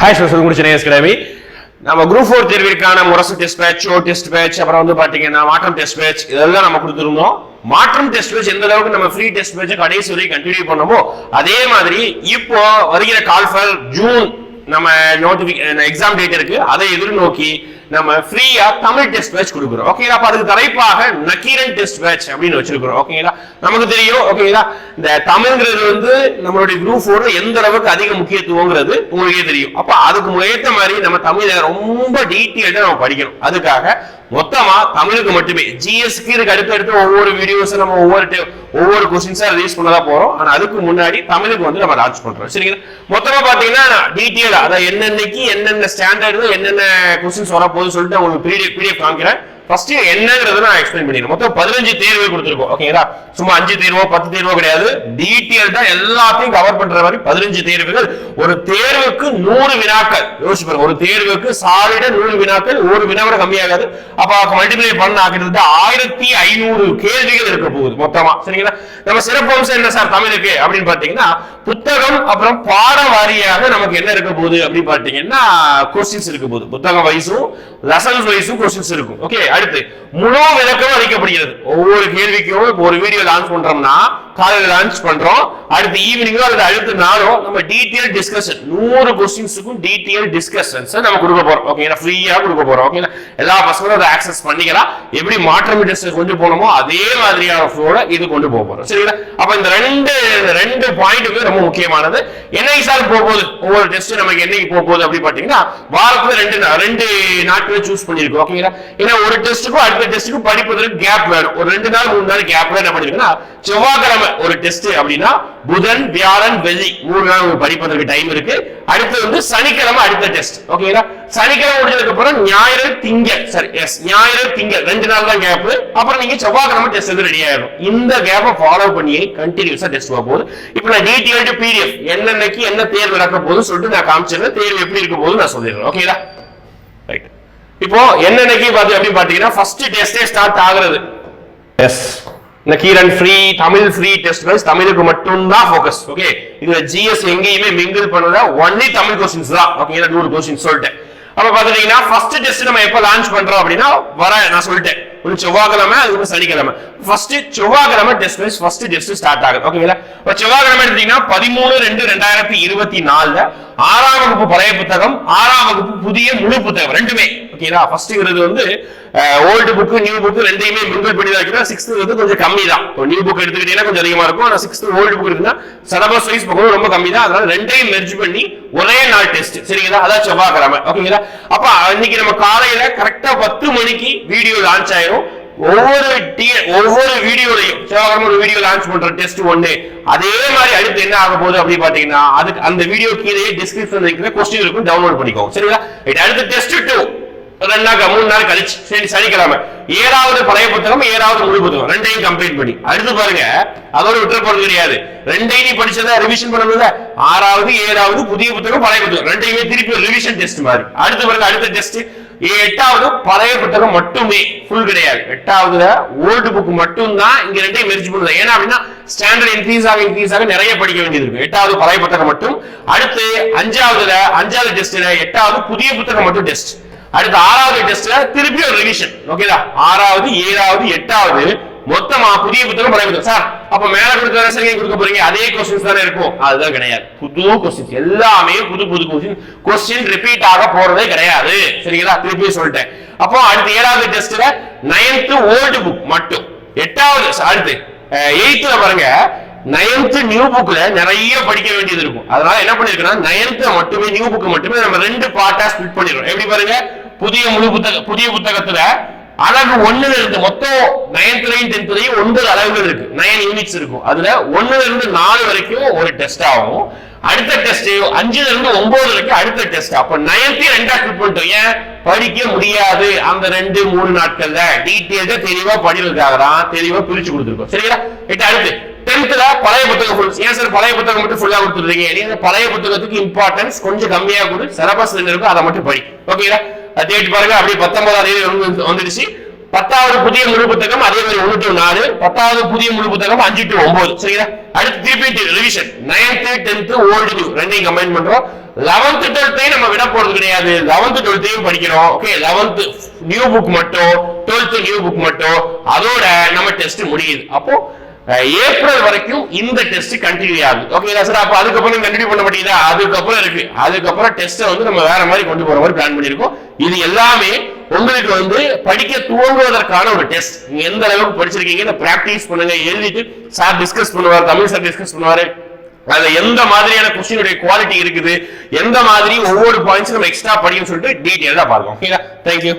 Hi sir முடிச்ச நேஸ் நம்ம குரூப் ஃபோர் தேர்விற்கான முரசு டெஸ்ட் பேட்ச் ஷோ டெஸ்ட் பேட்ச் அப்புறம் வந்து பாத்தீங்கன்னா மாற்றம் டெஸ்ட் பேட்ச் இதெல்லாம் நம்ம கொடுத்துருந்தோம். மாற்றம் டெஸ்ட் பேட்ச் எந்த அளவுக்கு நம்ம ஃப்ரீ டெஸ்ட் பேட்ச் கடைசி வரை கண்டினியூ பண்ணமோ அதே மாதிரி இப்போ வருகிற கால்ஃபர் ஜூன் நம்ம நோட்டிபிகே எக்ஸாம் டேட் இருக்கு. அதை எதிர்நோக்கி நம்ம ஃப்ரீயா தமிழ் டெஸ்ட் பேட்ச் கொடுக்குறோம். ஓகேங்களா அப்ப அதுக்கு தலைப்பாக நக்கீரன் டெஸ்ட் பேட்ச் அப்படின்னு வச்சிருக்கிறோம். ஓகேங்களா நமக்கு தெரியும். ஓகேங்களா இந்த தமிழ்ங்கிறது வந்து நம்மளுடைய குரூப் ஃபோர்ல எந்த அளவுக்கு அதிக முக்கியத்துவங்கிறது உங்களுக்கே தெரியும். அப்ப அதுக்கு ஏற்ற மாதிரி நம்ம தமிழை ரொம்ப டீட்டெயில்டா நம்ம படிக்கணும். அதுக்காக மொத்தமா தமிழுக்கு மட்டுமே. ஜிஎஸ்க்கு இதுக்கு அடுத்து அடுத்து ஒவ்வொரு வீடியோஸ் நம்ம ஒவ்வொரு ஒவ்வொரு கொஸ்டின்ஸா ரிலீஸ் பண்ணதா போறோம். ஆனா அதுக்கு முன்னாடி தமிழுக்கு வந்து நம்ம லான்ச் பண்றோம். சரிங்களா? மொத்தமா பாத்தீங்கன்னா டீட்டெயிலா அதாவது என்னென்னைக்கு என்னென்ன ஸ்டாண்டர்டு என்னென்ன கொஸ்டின்ஸ் வர போகுதுன்னு சொல்லிட்டு உங்களுக்கு பிடிஎஃப் பிடிஎஃப் காமிக்கிறேன். ஃபர்ஸ்ட் என்னங்கிறத நான் எக்ஸ்பிளைன் பண்ணிடுறேன். மொத்தம் பதினஞ்சு தேர்வு கொடுத்துருக்கோம். ஓகேங்களா சும்மா அஞ்சு தேர்வோ பத்து தேர்வோ கிடையாது. டீட்டெயில்டா எல்லாத்தையும் கவர் பண்ற மாதிரி பதினஞ்சு தேர்வுகள். ஒரு தேர்வுக்கு நூறு வினாக்கள். யோசிச்சு பாருங்க. ஒரு தேர்வுக்கு சாலிட நூறு வினாக்கள். ஒரு வினா கூட கம்மியாகாது. அப்ப மல்டிபிளை பண்ண கிட்டத்தட்ட ஆயிரத்தி ஐநூறு கேள்விகள் இருக்க போகுது மொத்தமா. சரிங்களா? நம்ம சிறப்பு அம்சம் என்ன சார்? தமிழுக்கு அப்படின்னு பாத்தீங்கன்னா புத்தகம் அப்புறம் பாட வாரியாக நமக்கு என்ன இருக்க போகுது அப்படின்னு பாத்தீங்கன்னா கொஸ்டின்ஸ் இருக்க போகுது. புத்தகம் வயசும் லெசன்ஸ் வயசும் கொஸ்டின்ஸ் இருக்கும். ஓகே அடுத்து முழு விளக்கம் அளிக்கப்படுகிறது. ஒவ்வொரு கேள்விக்கும் ஒரு வீடியோ லான்ச் பண்றோம்னா காலையில் லான்ச் பண்றோம் அடுத்து ஈவினிங்கோ அல்லது அடுத்த நாளோ நம்ம டீட்டெயில் டிஸ்கஷன் நூறு கொஸ்டின்ஸுக்கும் டீட்டெயில் டிஸ்கஷன்ஸ் நம்ம கொடுக்க போறோம். ஓகேங்களா ஃப்ரீயா கொடுக்க போறோம். ஓகேங்களா எல்லா பசங்களும் அதை ஆக்சஸ் பண்ணிக்கலாம். எப்படி மாற்றம் டெஸ்ட் கொண்டு போனோமோ அதே மாதிரியான ஃப்ளோட இது கொண்டு போக போறோம். சரிங்களா? அப்ப இந்த ரெண்டு ரெண்டு பாயிண்ட்டுமே ரொம்ப முக்கியமானது. என்னைக்கு சார் போக போகுது? ஒவ்வொரு டெஸ்ட் நமக்கு என்னைக்கு போக போகுது அப்படி பாத்தீங்கன்னா வாரத்துல ரெண்டு ரெண்டு நாட்களை சூஸ் பண்ணிருக்கோம். ஓகேங்களா ஏன்னா ஒரு டெஸ்ட்டுக்கும் அடுத்த டெஸ்ட்டுக்கும் படிப்பதற்கு கேப் வேணும். ஒரு ரெண்டு நாள் மூணு நாள் கேப்ல என்ன பண்ணிருக்கோம்னா செவ்வாய்க்கிழமை ஒரு டெஸ்ட் அப்படின்னா புதன் வியாழன் வெள்ளி. மூணு நாள் உங்களுக்கு படிப்பதற்கு டைம் இருக்கு. அடுத்து வந்து சனிக்கிழமை அடுத்த டெஸ்ட் ஓகேங்களா சனிக்கிழமை முடிஞ்சதுக்கு அப்புறம் ஞாயிறு திங்கள். சரி எஸ் ஞாயிறு திங்கள். ரெண்டு நாள் தான் கேப் அப்புறம் நீங்க செவ்வாய்க்கிழமை டெஸ்ட் வந்து ரெடி ஆயிடும் இந்த கேப்பை ஃபாலோ பண்ணி கண்டினியூஸா டெஸ்ட் போக போகுது இப்போ நான் டீட்டெயில்டு பிடிஎஃப் என்னன்னைக்கு என்ன தேர்வு நடக்க போகுதுன்னு சொல்லிட்டு நான் காமிச்சிருந்தேன் தேர்வு எப்படி இருக்க போது நான் சொல்லிடுறேன். ஓகேங்களா ரைட் இப்போ என்னன்னைக்கு பார்த்து அப்படின்னு பாத்தீங்கன்னா ஃபர்ஸ்ட் டெஸ்டே ஸ்டார்ட் ஆகுறது. எஸ் இந்த Keeran free Tamil free test wise தமிழுக்கு மட்டும்தான் ஃபோக்கஸ் ஓகே இதுல ஜிஎஸ் எங்கேயுமே மிங்கிள் பண்ணல ஒன்லி தமிழ் கொஸ்டின்ஸ் தான். ஓகே நூறு கொஸ்டின் சொல்லிட்டேன். அப்ப பாத்துட்டீங்கன்னா ஃபர்ஸ்ட் டெஸ்ட் நம்ம எப்ப லான்ச் பண்றோம் அப்படின்னா வர நான் சொல்லிட்டேன். ஒரு செவ்வாய்க்கிழமை அதுக்கு சனிக்கிழமை. ஃபர்ஸ்ட் செவ்வாய்க்கிழமை test wise first test start ஆகுது. ஓகேங்களா இப்ப செவ்வாய்க்கிழமை எடுத்தீங்கன்னா பதிமூணு ரெண்டு ரெண்டாயிரத்தி இருபத்தி நாலுல ஆறாம் வகுப்பு பழைய புத்தகம் ஆறாம் வகுப்பு புதிய முழு புத்தகம் ரெண்டுமே. ஓகேங்களா ஃபர்ஸ்ட்ங்கிறது வந்து ஓல்டு புக் நியூ புக் ரெண்டையுமே மிங்கிள் பண்ணி தான் வைக்கிறோம். சிக்ஸ்த் வந்து கொஞ்சம் கம்மி தான். இப்போ நியூ புக் எடுத்துக்கிட்டீங்கன்னா கொஞ்சம் அதிகமா இருக்கும். ஆனால் சிக்ஸ்த் ஓல்டு புக் இருக்குன்னா சிலபஸ் வைஸ் பக்கம் ரொம்ப கம்மி தான். அதனால ரெண்டையும் மெர்ஜ் பண்ணி ஒரே நாள் டெஸ்ட் சரிங்களா? அதான் செவ்வாய்க்கிழமை. ஓகேங்களா? அப்ப இன்னைக்கு நம்ம காலையில கரெக்டா பத்து மணிக்கு வீடியோ லான்ச் ஆயிரும். ஒவ்வொரு டி- ஒவ்வொரு வீடியோலையும் செவ்வாய்க்கிழமை ஒரு வீடியோ லான்ச் பண்ற டெஸ்ட் ஒண்ணு. அதே மாதிரி அடுத்து என்ன ஆக போகுது அப்படி பாத்தீங்கன்னா அதுக்கு அந்த வீடியோ கீழே டிஸ்கிரிப்ஷன் இருக்கிற கொஸ்டின் இருக்கும். டவுன்லோட் பண்ணிக்கோங்க. சரிங்களா? ரைட் அடுத்து டெஸ்ட் டூ ரெண்டு நாள் மூணு நாள் கழிச்சு. சரி சனிக்கிழமை. ஏழாவது பழைய புத்தகம் ஏழாவது முழு புத்தகம். ரெண்டையும் கம்ப்ளீட் பண்ணி. அடுத்து பாருங்க அதோட விட்டுற போறது கிடையாது. ரெண்டையும் நீ படிச்சதா ரிவிஷன் பண்ணணும்ல? ஆறாவது ஏழாவது புதிய புத்தகம் பழைய புத்தகம். ரெண்டையுமே திருப்பி ரிவிஷன் டெஸ்ட் மாதிரி. அடுத்து பாருங்க அடுத்த டெஸ்ட் எட்டாவது பழைய புத்தகம் மட்டுமே. ஃபுல் கிடையாது. எட்டாவதுல ஓல்டு புக் மட்டும் தான் இங்க ரெண்டையும் மெர்ஜ் பண்ணுது. ஏன்னா அப்படின்னா ஸ்டாண்டர்ட் இன்க்ரீஸ் ஆக இன்க்ரீஸ் ஆக நிறைய படிக்க வேண்டியது இருக்கு. எட்டாவது பழைய புத்தகம் மட்டும். அடுத்து அஞ்சாவதுல அஞ்சாவது டெஸ்ட்ல எட்டாவது புதிய புத்தகம் மட்டும் டெஸ்ட் அடுத்து ஆறாவது டெஸ்ட்ல திருப்பி ஒரு ரிவிஷன் ஓகேதா ஆறாவது ஏழாவது எட்டாவது. மொத்தமா புதிய புத்தகம் பழைய புத்தகம். சார் அப்ப மேல கொடுத்த சரிங்க கொடுக்க போறீங்க. அதே கொஸ்டின்ஸ் தானே இருக்கும். அதுதான் கிடையாது. புது கொஸ்டின்ஸ் எல்லாமே புது புது கொஸ்டின் கொஸ்டின் ரிப்பீட் ஆக போறதே கிடையாது. சரிங்களா? திருப்பி சொல்லிட்டேன். அப்போ அடுத்து ஏழாவது டெஸ்ட்ல நைன்த் ஓல்டு புக் மட்டும். எட்டாவது அடுத்து எயித்துல பாருங்க. நைன்த் நியூ புக்ல நிறைய படிக்க வேண்டியது இருக்கும். அதனால என்ன பண்ணிருக்கோம்னா நைன்த் மட்டுமே நியூ புக் மட்டுமே நம்ம ரெண்டு பார்ட்டா ஸ்பிட் பண்ணிடுறோம் எப்படி பாருங்க? புதிய முழு புத்தக புதிய புத்தகத்துல அழகு ஒண்ணுல இருந்து மொத்தம் நைன்த்லயும் டென்த்லயும் ஒன்பது அழகுகள் இருக்கு. நயன் யூனிட்ஸ் இருக்கும். அதுல ஒண்ணுல இருந்து நாலு வரைக்கும் ஒரு டெஸ்ட் ஆகும். அடுத்த டெஸ்ட் அஞ்சுல இருந்து ஒன்பது வரைக்கும் அடுத்த டெஸ்ட் அப்ப நயன்த்தையும் ரெண்டா ஸ்பிளிட் பண்ணிட்டோம். ஏன்? படிக்க முடியாது. அந்த ரெண்டு மூணு நாட்கள்ல டீட்டெயில்டா தெளிவா படிக்கிறதுக்காக தான் தெளிவா பிரிச்சு கொடுத்துருக்கோம். சரிங்களா? ரைட் அடுத்து டென்த்ல பழைய புத்தகம் ஃபுல் ஏன் சார் பழைய புத்தகம் மட்டும் ஃபுல்லா கொடுத்துருக்கீங்க? பழைய புத்தகத்துக்கு இம்பார்ட்டன்ஸ் கொஞ்சம் கம்மியா கொடு. சிலபஸ் இருக்கும் அதை மட்டும் படி. ஓகேங்களா டேட் பாருங்க. அப்படியே பத்தொன்பதாம் தேதி வந்து- வந்துடுச்சு. பத்தாவது புதிய முழு புத்தகம் அதே மாதிரி ஒன்று டு நாலு. பத்தாவது புதிய முழு புத்தகம் அஞ்சு டு ஒன்பது. சரிங்களா? அடுத்து திருப்பி revision ninth tenth old new ரெண்டையும் கம்பைன் பண்றோம். லெவன்த் டுவெல்த்தையும் நம்ம விட போறது கிடையாது. லெவன்த் டுவெல்த்தையும் படிக்கிறோம். ஓகே லெவன்த் நியூ புக் மட்டும் டுவெல்த் நியூ புக் மட்டும். அதோட நம்ம டெஸ்ட் முடியுது. அப்போ ஏப்ரல் வரைக்கும் இந்த டெஸ்ட் கண்டினியூ ஆகுது. ஓகேங்களா சார் அப்போ அதுக்கப்புறம் கண்டினியூ பண்ண மாட்டீங்களா? அதுக்கப்புறம் இருக்கு. அதுக்கப்புறம் டெஸ்ட்டை வந்து நம்ம வேற மாதிரி கொண்டு போற மாதிரி பிளான் பண்ணியிருக்கோம். இது எல்லாமே உங்களுக்கு வந்து படிக்க துவங்குவதற்கான ஒரு டெஸ்ட் நீங்க எந்த அளவுக்கு படிச்சிருக்கீங்க பிராக்டிஸ் பண்ணுங்க எழுதிட்டு சார் டிஸ்கஸ் பண்ணுவார் தமிழ் சார் டிஸ்கஸ் பண்ணுவாரு. அதுல எந்த மாதிரியான கொஸ்டினுடைய குவாலிட்டி இருக்குது எந்த மாதிரி ஒவ்வொரு பாயிண்ட்ஸ் நம்ம எக்ஸ்ட்ரா படிக்கணும்னு சொல்லிட்டு டீட்டெயிலா பார்ப்போம் ஓகேங்களா தேங்க்யூ